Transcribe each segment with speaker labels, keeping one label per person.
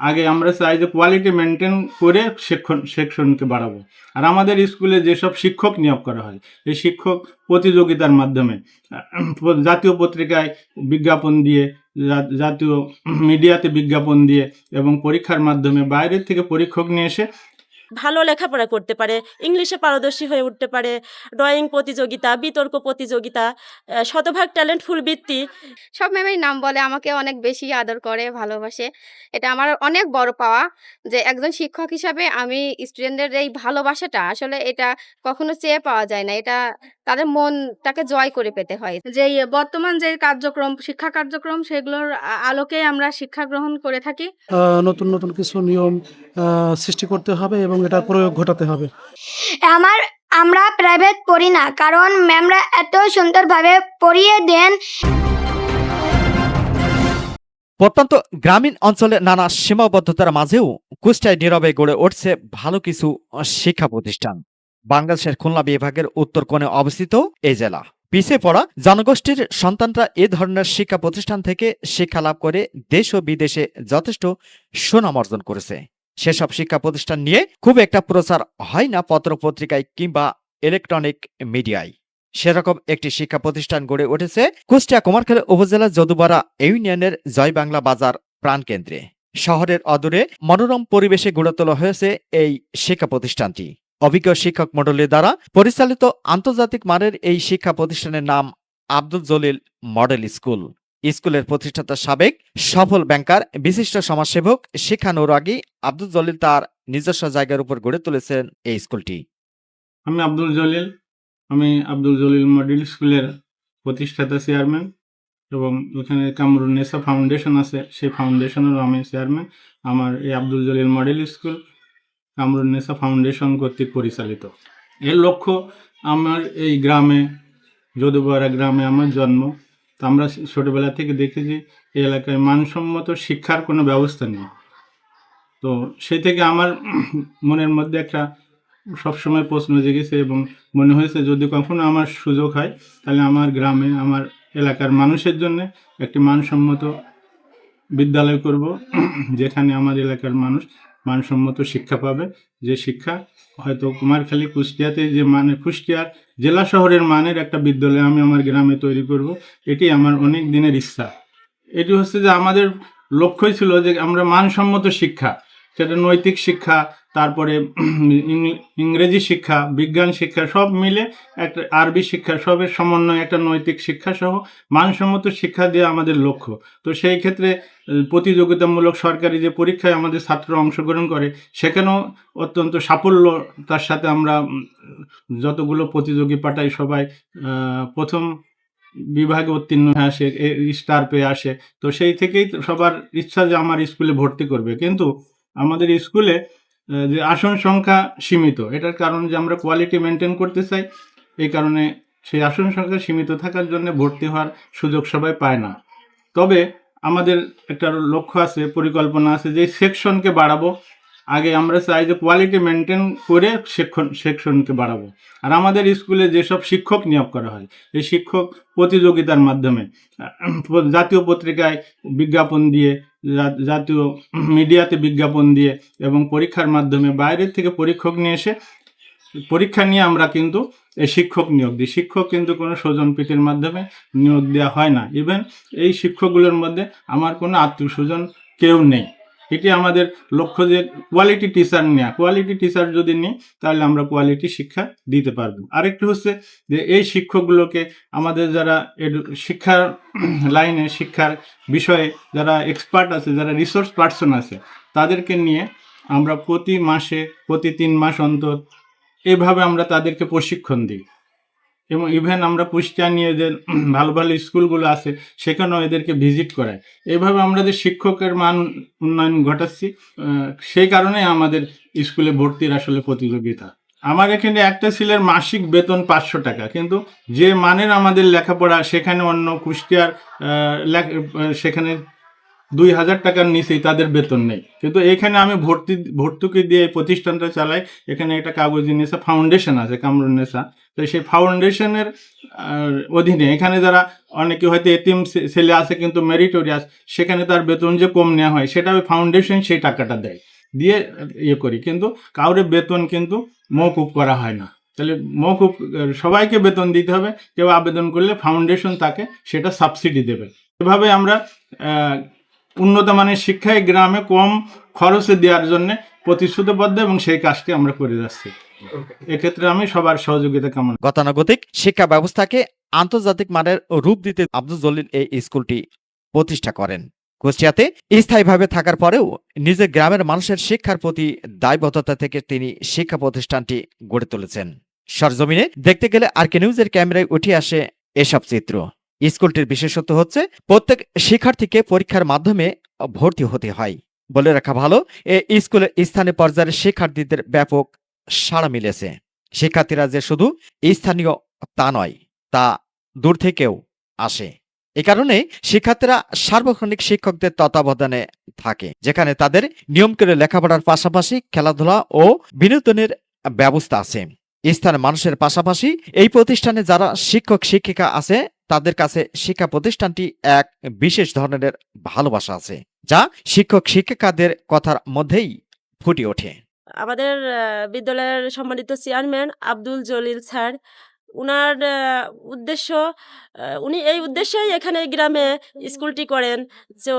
Speaker 1: আগে আমরা চাই যে কোয়ালিটি মেনটেন করে সেকশন সেকশনকে বাড়াবো। আর আমাদের স্কুলে যেসব শিক্ষক নিয়োগ করা হয়, এই শিক্ষক প্রতিযোগিতার মাধ্যমে, জাতীয় পত্রিকায় বিজ্ঞাপন দিয়ে জাতীয় মিডিয়াতে বিজ্ঞাপন দিয়ে এবং পরীক্ষার মাধ্যমে বাইরের থেকে পরীক্ষক নিয়ে এসে
Speaker 2: ভালো লেখাপড়া করতে পারে, ইংলিশে পারদর্শী হয়ে উঠতে পারে, ড্রয়িং প্রতিযোগিতা, বিতর্ক প্রতিযোগিতা শতভাগ ট্যালেন্টফুল বৃত্তি।
Speaker 3: সব ম্যামের নাম বলে, আমাকে অনেক বেশি আদর করে, ভালোবাসে। এটা আমার অনেক বড় পাওয়া যে একজন শিক্ষক হিসাবে আমি স্টুডেন্টদের এই ভালোবাসাটা আসলে এটা কখনো চেয়ে পাওয়া যায় না। এটা তাদের মনটাকে জয় করে পেতে হয়।
Speaker 4: যে বর্তমান যে কার্যক্রম শিক্ষা কার্যক্রম সেগুলোর আলোকে আমরা শিক্ষা গ্রহণ করে থাকি।
Speaker 5: আহ, নতুন নতুন কিছু নিয়ম আহ, সৃষ্টি করতে হবে এবং এটার প্রয়োগ ঘটাতে হবে।
Speaker 6: আমার আমরা প্রাইভেট পড়ি না কারণ ম্যামরা এত সুন্দরভাবে পড়িয়ে দেন।
Speaker 7: প্রত্যন্ত গ্রামীণ অঞ্চলে নানা সীমাবদ্ধতার মাঝেও কুষ্টায় নীরবে গড়ে উঠছে ভালো কিছু শিক্ষা প্রতিষ্ঠান। বাংলাদেশের খুলনা বিভাগের উত্তর কোণে অবস্থিত এই জেলা। পিছিয়ে পড়া জনগোষ্ঠীর সন্তানরা এ ধরনের শিক্ষা প্রতিষ্ঠান থেকে শিক্ষা লাভ করে দেশ ও বিদেশে যথেষ্ট সুনাম অর্জন করেছে। সেসব শিক্ষা প্রতিষ্ঠান নিয়ে খুব একটা প্রচার হয় না পত্রপত্রিকায় কিংবা ইলেকট্রনিক মিডিয়ায়। সেরকম একটি শিক্ষা প্রতিষ্ঠান গড়ে উঠেছে কুষ্টিয়া কুমারখালী উপজেলা যদুপাড়া ইউনিয়নের জয় বাংলা বাজার প্রাণকেন্দ্রে। শহরের অদূরে মনোরম পরিবেশে গড়ে তোলা হয়েছে এই শিক্ষা প্রতিষ্ঠানটি। অভিজ্ঞ শিক্ষক মণ্ডলীর দ্বারা পরিচালিত আন্তর্জাতিক মানের এই শিক্ষা প্রতিষ্ঠানের নাম আব্দুল জলিল মডেল স্কুল। স্কুলের প্রতিষ্ঠাতা সাবেক সফল ব্যাংকার, বিশিষ্ট সমাজসেবক, শিক্ষানুরাগী আব্দুল জলিল তার নিজস্ব জায়গার উপর গড়ে তুলেছেন এই স্কুলটি।
Speaker 1: আমি আব্দুল জলিল, আমি আব্দুল জলিল মডেল স্কুলের প্রতিষ্ঠাতা চেয়ারম্যান এবং ওখানে কামরুন নেসা ফাউন্ডেশন আছে, সেই ফাউন্ডেশনেরও আমি চেয়ারম্যান। আমার এই Abdul Jalil model school Kamrun Nesa foundation কর্তৃক পরিচালিত। এর লক্ষ্য আমার এই গ্রামে যদুপাড়া গ্রামে আমার জন্ম। তো আমরা ছোটোবেলা থেকে দেখেছি, এই এলাকায় মানসম্মত শিক্ষার কোনো ব্যবস্থা নেই। তো সেই থেকে আমার মনের মধ্যে একটা সবসময় প্রশ্ন জেগেছে এবং মনে হয়েছে, যদি কখনো আমার সুযোগ হয়, তাহলে আমার গ্রামে, আমার এলাকার মানুষের জন্য একটি মানসম্মত বিদ্যালয় করব, যেখানে আমার এলাকার মানুষ মানসম্মত শিক্ষা পাবে। যে শিক্ষা হয়তো কুমারখালী, কুষ্টিয়াতে যে মানে কুষ্টিয়ার জেলা শহরের মানের একটা বিদ্যালয় আমি আমার গ্রামে তৈরি করব। এটি আমার অনেক দিনের ইচ্ছা। এটি হচ্ছে যে আমাদের লক্ষ্যই ছিল যে আমরা মানসম্মত শিক্ষা, সেটা নৈতিক শিক্ষা তারপরে ইংরেজি শিক্ষা, বিজ্ঞান শিক্ষা, সব মিলে একটা আরবি শিক্ষা, সবের সমন্বয়ে একটা নৈতিক শিক্ষা সহ মানসম্মত শিক্ষা দেওয়া আমাদের লক্ষ্য। তো সেই ক্ষেত্রে প্রতিযোগিতামূলক সরকারি যে পরীক্ষায় আমাদের ছাত্র অংশগ্রহণ করে, সেখানেও অত্যন্ত সাফল্য তার সাথে আমরা যতগুলো প্রতিযোগী পাঠাই সবাই প্রথম বিভাগে উত্তীর্ণ হয়ে আসে স্টার পেয়ে আসে। তো সেই থেকেই সবার ইচ্ছা যে আমার স্কুলে ভর্তি করবে। কিন্তু আমাদের স্কুলে যে আসন সংখ্যা সীমিত। এটার কারণ যে আমরা কোয়ালিটি মেনটেন করতে চাই, এই কারণে সেই আসন সংখ্যা সীমিত থাকার জন্য ভর্তি হওয়ার সুযোগ সবাই পায় না। তবে আমাদের একটা লক্ষ্য আছে, পরিকল্পনা আছে যে সেকশনকে বাড়াবো। আগে আমরা চাই যে কোয়ালিটি মেনটেন করে সেকশন সেকশনকে বাড়াবো। আর আমাদের স্কুলে যেসব শিক্ষক নিয়োগ করা হয়, এই শিক্ষক প্রতিযোগিতার মাধ্যমে জাতীয় পত্রিকায় বিজ্ঞাপন দিয়ে জাতীয় মিডিয়াতে বিজ্ঞাপন দিয়ে এবং পরীক্ষার মাধ্যমে বাইরের থেকে পরীক্ষক নিয়ে এসে, পরীক্ষা নিয়ে আমরা কিন্তু এই শিক্ষক নিয়োগ দিই। শিক্ষক কিন্তু কোনো স্বজন প্রীতির মাধ্যমে নিয়োগ দেওয়া হয় না। ইভেন এই শিক্ষকগুলোর মধ্যে আমার কোনো আত্মীয় স্বজন কেউ নেই। এটি আমাদের লক্ষ্য যে কোয়ালিটি টিচার নেওয়া কোয়ালিটি টিচার যদি নিই, তাহলে আমরা কোয়ালিটি শিক্ষা দিতে পারব। আরেকটি হচ্ছে যে এই শিক্ষকগুলোকে আমাদের যারা শিক্ষার লাইনে শিক্ষার বিষয়ে যারা এক্সপার্ট আছে, যারা রিসোর্স পার্সন আছে, তাদেরকে নিয়ে আমরা প্রতি মাসে, প্রতি তিন মাস অন্তর এভাবে আমরা তাদেরকে প্রশিক্ষণ দিই। এবং ইভেন আমরা নিয়ে যে ভালো ভালো স্কুলগুলো আছে, সেখানেও এদেরকে ভিজিট করাই এভাবে আমরা যে শিক্ষকের মান উন্নয়ন ঘটাচ্ছি। সেই কারণে আমাদের স্কুলে ভর্তির আসলে প্রতিযোগিতা। আমার এখানে একটা ছেলের মাসিক বেতন পাঁচশো টাকা, কিন্তু যে মানের আমাদের লেখাপড়া, সেখানে অন্য কুষ্টিয়ার সেখানে দুই হাজার টাকার নিচেই তাদের বেতন নেই। কিন্তু এখানে আমি ভর্তি, ভর্তুকি দিয়ে এই প্রতিষ্ঠানটা চালাই, এখানে একটা কাগজি নেশা ফাউন্ডেশন আছে কামরুন নেশা তো সেই ফাউন্ডেশনের অধীনে এখানে যারা অনেকে হয়তো এতিম ছেলে আছে কিন্তু মেরিটোরিয়াস সেখানে তার বেতন যে কম নেওয়া হয়, সেটা ওই ফাউন্ডেশন সেই টাকাটা দেয়। দিয়ে ইয়ে করি, কিন্তু কাউরে বেতন কিন্তু মৌকুব করা হয় না। তাহলে মৌকুব সবাইকে বেতন দিতে হবে, কেউ আবেদন করলে ফাউন্ডেশন তাকে সেটা সাবসিডি দেবে। এভাবে আমরা উন্নত মানের শিক্ষায় গ্রামে কম খরচে দেওয়ার জন্য প্রতিশ্রুতিবদ্ধ এবং সেই কাজটি আমরা করে যাচ্ছি। এক্ষেত্রে আমি সবার সহযোগিতা কামনা
Speaker 7: গতানুগতিক শিক্ষা ব্যবস্থাকে আন্তর্জাতিক মানের রূপ দিতে আব্দুল জলিল এই স্কুলটি প্রতিষ্ঠা করেন। কুষ্টিয়াতে স্থায়ীভাবে থাকার পরেও নিজের গ্রামের মানুষের শিক্ষার প্রতি দায়বদ্ধতা থেকে তিনি শিক্ষা প্রতিষ্ঠানটি গড়ে তুলেছেন। সরজমিনে দেখতে গেলে আর কে নিউজের ক্যামেরায় উঠে আসে এসব চিত্র। স্কুলটির বিশেষত্ব হচ্ছে প্রত্যেক শিক্ষার্থীকে পরীক্ষার মাধ্যমে ভর্তি হতে হয়। বলে রাখা ভালো, এ স্কুলে স্থানীয় পর্যায়ের শিক্ষার্থীদের ব্যাপক সাড়া মিলেছে। শিক্ষার্থীরা যে শুধু স্থানীয় তা নয়, তা দূর থেকেও আসে। এ কারণে শিক্ষার্থীরা সার্বক্ষণিক শিক্ষকদের তত্ত্বাবধানে থাকে, যেখানে তাদের নিয়ম করে লেখাপড়ার পাশাপাশি খেলাধুলা ও বিনোদনের ব্যবস্থা আছে। স্থানীয় মানুষের পাশাপাশি এই প্রতিষ্ঠানে যারা শিক্ষক, শিক্ষিকা আছে তাদের কাছে শিক্ষা প্রতিষ্ঠানটি এক বিশেষ ধরনের ভালোবাসা আছে, যা শিক্ষক শিক্ষিকাদের কথার মধ্যেই ফুটে ওঠে।
Speaker 2: আমাদের বিদ্যালয়ের সম্মানিত চেয়ারম্যান আব্দুল জলিল স্যার উনার উদ্দেশ্য উনি এই উদ্দেশ্যেই এখানে গ্রামে স্কুলটি করেন। তো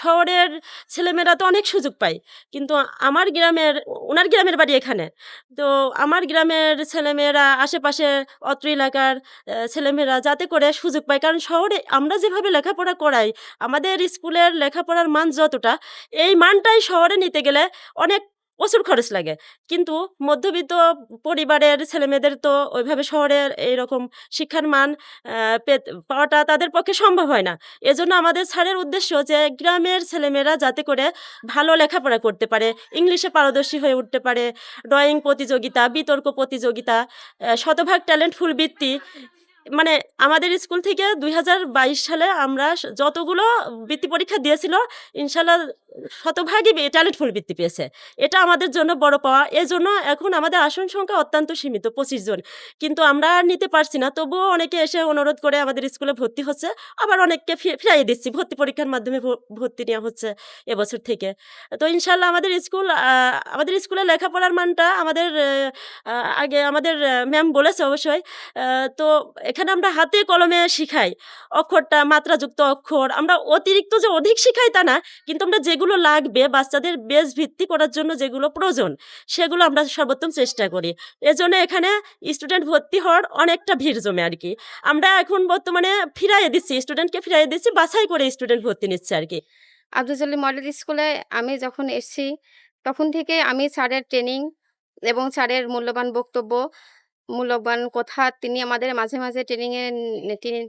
Speaker 2: শহরের ছেলেমেয়েরা তো অনেক সুযোগ পায়। কিন্তু আমার গ্রামের ওনার গ্রামের বাড়ি এখানে। তো, আমার গ্রামের ছেলেমেয়েরা, আশেপাশে অত্র এলাকার ছেলেমেয়েরা যাতে করে সুযোগ পায়। কারণ শহরে আমরা যেভাবে লেখাপড়া করাই, আমাদের স্কুলের লেখাপড়ার মান যতটা, এই মানটাই শহরে নিতে গেলে অনেক প্রচুর খরচ লাগে। কিন্তু মধ্যবিত্ত পরিবারের ছেলেমেয়েদের তো ওইভাবে শহরের এইরকম শিক্ষার মান পাওয়াটা তাদের পক্ষে সম্ভব হয় না। এজন্য আমাদের স্যারের উদ্দেশ্য যে গ্রামের ছেলেমেয়েরা যাতে করে ভালো লেখাপড়া করতে পারে, ইংলিশে পারদর্শী হয়ে উঠতে পারে, ড্রয়িং প্রতিযোগিতা, বিতর্ক প্রতিযোগিতা শতভাগ ট্যালেন্টফুল বৃত্তি মানে আমাদের স্কুল থেকে দুই হাজার বাইশ সালে আমরা যতগুলো বৃত্তি পরীক্ষা দিয়েছিল, ইনশাল্লাহ শতভাগই ট্যালেন্ট ফুল বৃত্তি পেয়েছে। এটা আমাদের জন্য বড় পাওয়া। এজন্য এখন আমাদের আসন সংখ্যা অত্যন্ত সীমিত, পঁচিশ জন। কিন্তু আমরা আর নিতে পারছি না। তবুও অনেকে এসে অনুরোধ করে আমাদের স্কুলে ভর্তি হচ্ছে। আবার অনেককে ফি- ফিরাইয়ে দিচ্ছি। ভর্তি পরীক্ষার মাধ্যমে ভর্তি নেওয়া হচ্ছে এবছর থেকে। তো ইনশাল্লাহ আমাদের স্কুল আমাদের স্কুলে লেখাপড়ার মানটা আমাদের আগে আমাদের ম্যাম বলেছে অবশ্যই। তো এখানে আমরা হাতে কলমে শিখাই। অক্ষরটা, মাত্রাযুক্ত অক্ষর। আমরা অতিরিক্ত যে অধিক শিখাই তা না, কিন্তু আমরা যেগুলো লাগবে বাচ্চাদের বেশ ভিত্তি করার জন্য যেগুলো প্রয়োজন, সেগুলো আমরা সর্বোত্তম চেষ্টা করি। এজন্য এখানে স্টুডেন্ট ভর্তি হওয়ার অনেকটা ভিড় জমে আর কি। আমরা এখন বর্তমানে ফিরাইয়ে দিচ্ছি স্টুডেন্টকে ফিরাইয়ে দিচ্ছি, বাছাই করে স্টুডেন্ট ভর্তি নিচ্ছে আর কি।
Speaker 3: আব্দুল মডেল স্কুলে আমি যখন এসেছি, তখন থেকে আমি স্যারের ট্রেনিং এবং স্যারের মূল্যবান বক্তব্য মূল্যবান কথা তিনি আমাদের মাঝে মাঝে ট্রেনিংয়ে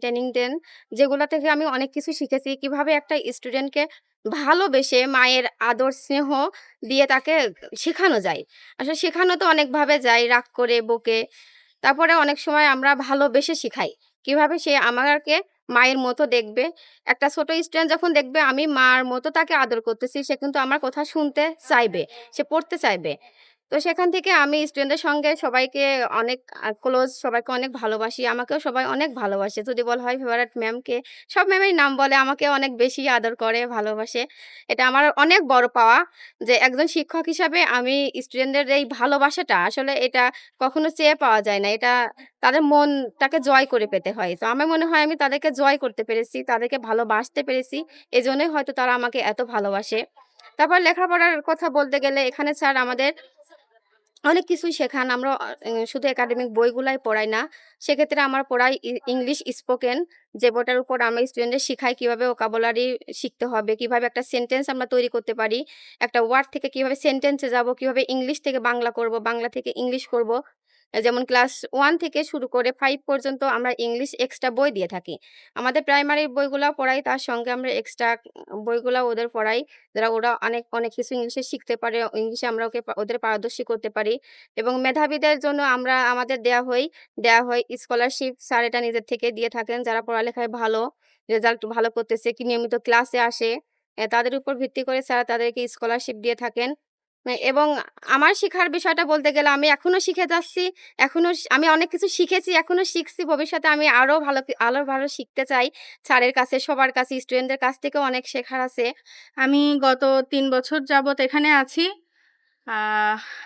Speaker 3: ট্রেনিং দেন। যেগুলো থেকে আমি অনেক কিছু শিখেছি। কীভাবে একটা স্টুডেন্টকে ভালোবেসে মায়ের আদর, স্নেহ দিয়ে তাকে শেখানো যায়। আসলে শেখানো তো অনেকভাবে যায়, রাগ করে, বকে। তারপরে অনেক সময় আমরা ভালোবেসে শিখাই। কীভাবে সে আমাকে মায়ের মতো দেখবে? একটা ছোট স্টুডেন্ট যখন দেখবে, আমি মার মতো তাকে আদর করতেছি, সে কিন্তু আমার কথা শুনতে চাইবে, সে পড়তে চাইবে। তো সেখান থেকে আমি স্টুডেন্টদের সঙ্গে সবাইকে অনেক ক্লোজ সবাইকে অনেক ভালোবাসি। আমাকেও সবাই অনেক ভালোবাসে। যদি বলা হয় ফেভারিট ম্যামকে সব ম্যামের নাম বলে, আমাকে অনেক বেশি আদর করে, ভালোবাসে। এটা আমার অনেক বড় পাওয়া যে একজন শিক্ষক হিসাবে আমি স্টুডেন্টদের এই ভালোবাসাটা আসলে এটা কখনো চেয়ে পাওয়া যায় না। এটা তাদের মনটাকে জয় করে পেতে হয়। তো আমার মনে হয় আমি তাদেরকে জয় করতে পেরেছি, তাদেরকে ভালোবাসতে পেরেছি। এই জন্যই হয়তো তারা আমাকে এত ভালোবাসে। তারপর লেখাপড়ার কথা বলতে গেলে এখানে স্যার আমাদের অনেক কিছুই শেখান। আমরা শুধু একাডেমিক বইগুলাই পড়াই না। সেক্ষেত্রে আমার পড়াই ইংলিশ স্পোকেন যে বইটার উপর আমরা স্টুডেন্টদের শিখাই কীভাবে ওকাবলারি শিখতে হবে, কীভাবে একটা সেন্টেন্স আমরা তৈরি করতে পারি, একটা ওয়ার্ড থেকে কীভাবে সেন্টেন্সে যাব, কীভাবে ইংলিশ থেকে বাংলা করব, বাংলা থেকে ইংলিশ করব যেমন ক্লাস ওয়ান থেকে শুরু করে ফাইভ পর্যন্ত আমরা ইংলিশ এক্সট্রা বই দিয়ে থাকি। আমাদের প্রাইমারি বইগুলো পড়াই, তার সঙ্গে আমরা এক্সট্রা বইগুলো ওদের পড়াই। যারা ওরা অনেক অনেক কিছু ইংলিশে শিখতে পারে, ইংলিশে আমরা ওকে ওদের পারদর্শী করতে পারি এবং মেধাবীদের জন্য আমরা আমাদের দেয়া হয় দেয়া হয় স্কলারশিপ স্যার এটা নিজের থেকে দিয়ে থাকেন। যারা পড়ালেখায় ভালো রেজাল্ট ভালো করতেছে, কি নিয়মিত ক্লাসে আসে তাদের উপর ভিত্তি করে স্যার তাদেরকে স্কলারশিপ দিয়ে থাকেন। এবং আমার শেখার বিষয়টা বলতে গেলে আমি এখনও শিখে যাচ্ছি এখনও আমি অনেক কিছু শিখেছি এখনও শিখছি। ভবিষ্যতে আমি আরও ভালো আরও আরও ভালো শিখতে চাই। স্যারের কাছে, সবার কাছে, স্টুডেন্টদের কাছ থেকেও অনেক শেখার আছে।
Speaker 4: আমি গত তিন বছর যাবত এখানে আছি।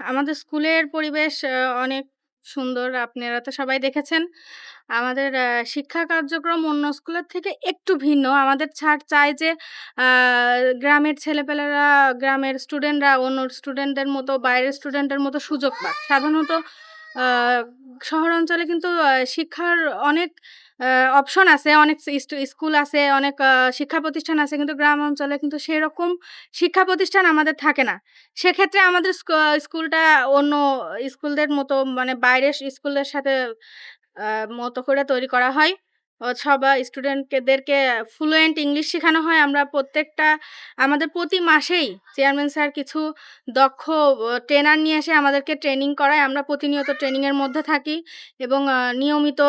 Speaker 4: আমাদের স্কুলের পরিবেশ অনেক সুন্দর আপনারা তো সবাই দেখেছেন। আমাদের শিক্ষা কার্যক্রম অন্য স্কুলের থেকে একটু ভিন্ন। আমাদের ছাড় চায় যে গ্রামের ছেলেপেলেরা, গ্রামের স্টুডেন্টরা অন্য স্টুডেন্টদের মতো, বাইরের স্টুডেন্টের মতো সুযোগ পাক। সাধারণত শহর অঞ্চলে কিন্তু শিক্ষার অনেক অপশন আছে, অনেক স্কুল আছে, অনেক শিক্ষা প্রতিষ্ঠান আছে, কিন্তু গ্রাম অঞ্চলে কিন্তু সেই রকম শিক্ষা প্রতিষ্ঠান আমাদের থাকে না। সেক্ষেত্রে আমাদের স্কু- স্কুলটা অন্য স্কুলদের মতো মানে বাইরের স্কুলের সাথে মতো করে তৈরি করা হয়। ও সবাই স্টুডেন্টদেরকে ফ্লুয়েন্ট ইংলিশ শেখানো হয়। আমরা প্রত্যেকটা, আমাদের প্রতি মাসেই চেয়ারম্যান স্যার কিছু দক্ষ ট্রেনার নিয়ে এসে আমাদেরকে ট্রেনিং করায়। আমরা প্রতিনিয়ত ট্রেনিংয়ের মধ্যে থাকি এবং নিয়মিত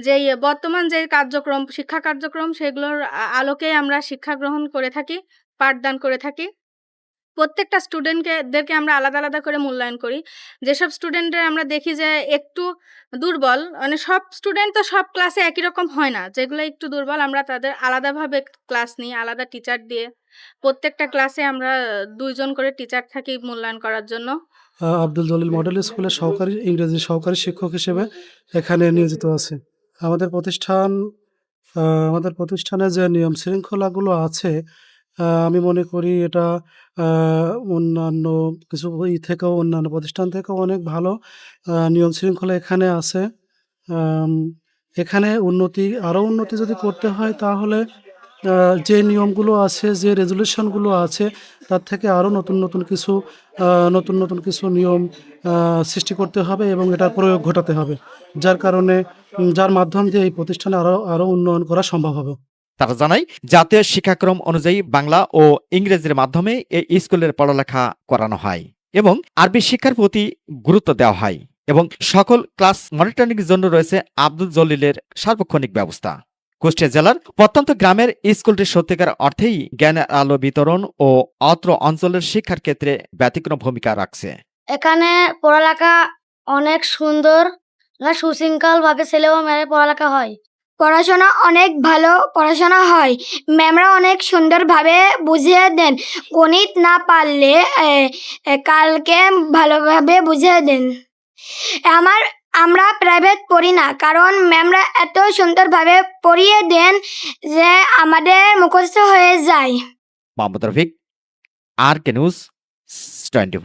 Speaker 4: যেই বর্তমান যে কার্যক্রম, শিক্ষা কার্যক্রম, সেগুলোর আ- আলোকেই আমরা শিক্ষা গ্রহণ করে থাকি, পাঠদান করে থাকি। প্রত্যেকটা স্টুডেন্টকে দেরকে আমরা আলাদা আলাদা করে মূল্যায়ন করি। যেসব স্টুডেন্টদের আমরা দেখি যে একটু দুর্বল মানে সব স্টুডেন্ট তো সব ক্লাসে একই রকম হয় না। যেগুলো একটু দুর্বল আমরা তাদের আলাদাভাবে ক্লাস নিই আলাদা টিচার দিয়ে প্রত্যেকটা ক্লাসে আমরা দুইজন করে টিচার থাকি মূল্যায়ন করার জন্য।
Speaker 5: আব্দুল জলিল মডেল স্কুলের সহকারী ইংরেজি সহকারী শিক্ষক হিসেবে এখানে নিয়োজিত আছে। আমাদের প্রতিষ্ঠান আমাদের প্রতিষ্ঠানে যে নিয়ম শৃঙ্খলাগুলো আছে আমি মনে করি এটা অন্যান্য কিছু ই থেকেও, অন্যান্য প্রতিষ্ঠান থেকেও অনেক ভালো নিয়ম শৃঙ্খলা এখানে আছে। এখানে উন্নতি আরও উন্নতি যদি করতে হয় তাহলে যে নিয়মগুলো আছে, যে রেজুলেশনগুলো আছে, তার থেকে আরও নতুন নতুন কিছু নতুন নতুন কিছু নিয়ম সৃষ্টি করতে হবে এবং এটার প্রয়োগ ঘটাতে হবে। যার কারণে যার মাধ্যম দিয়ে এই প্রতিষ্ঠানে আরও আরও উন্নয়ন করা সম্ভব হবে।
Speaker 7: তারা জানায়, জাতীয় শিক্ষাক্রম অনুযায়ী বাংলা ও ইংরেজির মাধ্যমে এই স্কুলের পড়ালেখা করানো হয় এবং আরবি শিক্ষার প্রতি গুরুত্ব দেওয়া হয় এবং সকল ক্লাস মনিটরিং জন্য রয়েছে আব্দুল জলিলের সার্বক্ষণিক ব্যবস্থা। কুষ্টিয়া জেলার প্রত্যন্ত গ্রামের স্কুলটি সত্যিকার অর্থেই জ্ঞানের আলো বিতরণ ও অত্র অঞ্চলের শিক্ষার ক্ষেত্রে ব্যতিক্রম ভূমিকা রাখছে।
Speaker 6: এখানে পড়ালেখা অনেক সুন্দর সুশৃঙ্খল ভাবে ছেলে ও মেয়ের পড়ালেখা হয়। পড়াশোনা অনেক ভালো পড়াশোনা হয়। ম্যামরা অনেক সুন্দরভাবে বুঝিয়ে দেন। গণিত না পারলে কালকে ভালোভাবে বুঝিয়ে দেন। আমার, আমরা প্রাইভেট পড়ি না, কারণ ম্যামরা এত সুন্দরভাবে পড়িয়ে দেন যে আমাদের মুখস্থ হয়ে যায়।
Speaker 7: মোহাম্মদ রফিক, আর কে নিউজ টোয়েন্টি